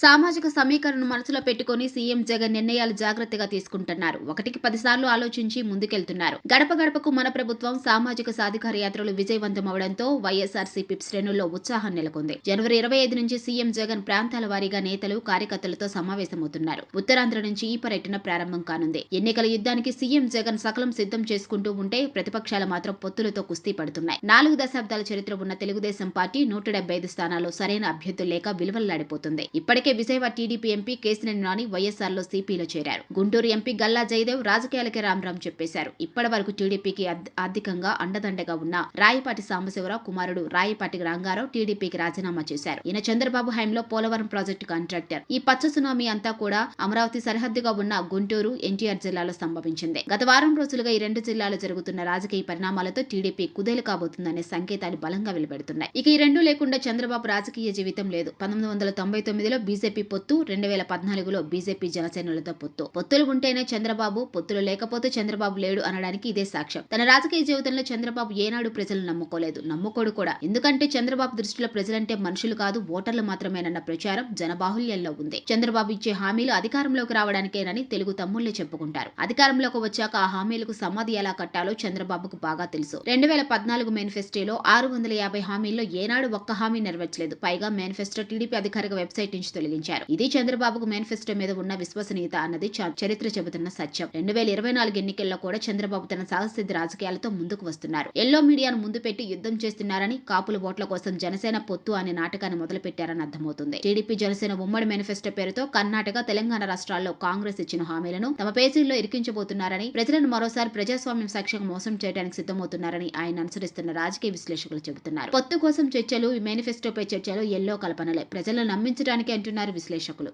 సామాజిక సమీకరణను మనసులో పెట్టుకుని సీఎం జగన్ నిర్ణయాలు జాగ్రత్తగా తీసుకుంటున్నారు. ఒకటికి పదిసార్లు ఆలోచించి ముందుకెళ్తున్నారు. గడప గడపకు మన ప్రభుత్వం సామాజిక సాధికార యాత్రలు విజయవంతం అవడంతో వైఎస్ఆర్సీపీ శ్రేణుల్లో ఉత్సాహం నెలకొంది. జనవరి ఇరవై ఐదు నుంచి సీఎం జగన్ ప్రాంతాల వారీగా నేతలు కార్యకర్తలతో సమావేశమవుతున్నారు. ఉత్తరాంధ్ర నుంచి ఈ పర్యటన ప్రారంభం కానుంది. ఎన్నికల యుద్ధానికి సీఎం జగన్ సకలం సిద్ధం చేసుకుంటూ ఉంటే ప్రతిపక్షాలు మాత్రం పొత్తులతో కుస్తీ పడుతున్నాయి. నాలుగు దశాబ్దాల చరిత్ర ఉన్న తెలుగుదేశం పార్టీ నూట డెబ్బై ఐదు స్థానాల్లో సరైన అభ్యర్థులు లేక విలువల్లాడిపోతుంది. ఇప్పటికే విజయవాడ టీడీపీ ఎంపీ కేసినేని నాని వైఎస్ఆర్లో సిపిలో చేరారు. గుంటూరు ఎంపీ గల్లా జయదేవ్ రాజకీయాలకే రామరామ్ చెప్పేశారు. ఇప్పటి వరకు టీడీపీకి ఆర్థికంగా అండదండగా ఉన్న రాయపాటి సాంబశివరావు కుమారుడు రాయపాటి రంగారావు టీడీపీకి రాజీనామా చేశారు. ఈయన చంద్రబాబు హయాంలో పోలవరం ప్రాజెక్టు కాంట్రాక్టర్. ఈ పచ్చ సునామీ అంతా కూడా అమరావతి సరిహద్దుగా ఉన్న గుంటూరు ఎన్టీఆర్ జిల్లాలో సంభవించింది. గత వారం రోజులుగా ఈ రెండు జిల్లాలో జరుగుతున్న రాజకీయ పరిణామాలతో టీడీపీ కుదేలు కాబోతుందనే సంకేతాలు బలంగా వెలువడుతున్నాయి. ఇక ఈ రెండు లేకుండా చంద్రబాబు రాజకీయ జీవితం లేదు. పంతొమ్మిది వందల తొంభై తొమ్మిదిలో బీజేపీ పొత్తు రెండు వేల పద్నాలుగులో బీజేపీ జనసేనలతో పొత్తు. పొత్తులు ఉంటేనే చంద్రబాబు పొత్తులు లేకపోతే చంద్రబాబు లేడు అనడానికి ఇదే సాక్ష్యం. తన రాజకీయ జీవితంలో చంద్రబాబు ఏనాడు ప్రజలు నమ్ముకోలేదు. నమ్ముకోడు కూడా. ఎందుకంటే చంద్రబాబు దృష్టిలో ప్రజలంటే మనుషులు కాదు ఓటర్లు మాత్రమేనన్న ప్రచారం జనబాహుల్యంలో ఉంది. చంద్రబాబు ఇచ్చే హామీలు అధికారంలోకి రావడానికేనని తెలుగు తమ్ముళ్ళే చెప్పుకుంటారు. అధికారంలోకి వచ్చాక ఆ హామీలకు సమాధి ఎలా కట్టాలో చంద్రబాబుకు బాగా తెలుసు. రెండు వేల పద్నాలుగు మేనిఫెస్టోలో ఆరు వందల యాభై హామీల్లో ఏనాడు ఒక్క హామీ నెరవేర్చలేదు. పైగా మేనిఫెస్టో టీడీపీ అధికారిక వెబ్సైట్ నుంచి తొలగించారు ఇది చంద్రబాబుకు మేనిఫెస్టో మీద ఉన్న విశ్వసనీయత అన్నది చరిత్ర చెబుతున్న సత్యం. రెండు వేల ఇరవై నాలుగు ఎన్నికల్లో కూడా చంద్రబాబు తన సాహసిద్ధి రాజకీయాలతో ముందుకు వస్తున్నారు. ఎల్లో మీడియాను ముందు పెట్టి యుద్ధం చేస్తున్నారని కాపుల ఓట్ల కోసం జనసేన పొత్తు అనే నాటకాన్ని మొదలుపెట్టారని అర్థమవుతుంది. టీడీపీ జనసేన ఉమ్మడి మేనిఫెస్టో పేరుతో కర్ణాటక తెలంగాణ రాష్ట్రాల్లో కాంగ్రెస్ ఇచ్చిన హామీలను తమ పేజీల్లో ఇరికించబోతున్నారని ప్రజలను మరోసారి ప్రజాస్వామ్యం సాక్ష్యంగా మోసం చేయడానికి సిద్ధమవుతున్నారని ఆయన అనుసరిస్తున్న రాజకీయ విశ్లేషకులు చెబుతున్నారు. పొత్తు కోసం చర్చలు మేనిఫెస్టోపై చర్చలు ఎల్లో కల్పనలే. ప్రజలను నమ్మించడానికి అంటున్నారు విశ్లేషకులు.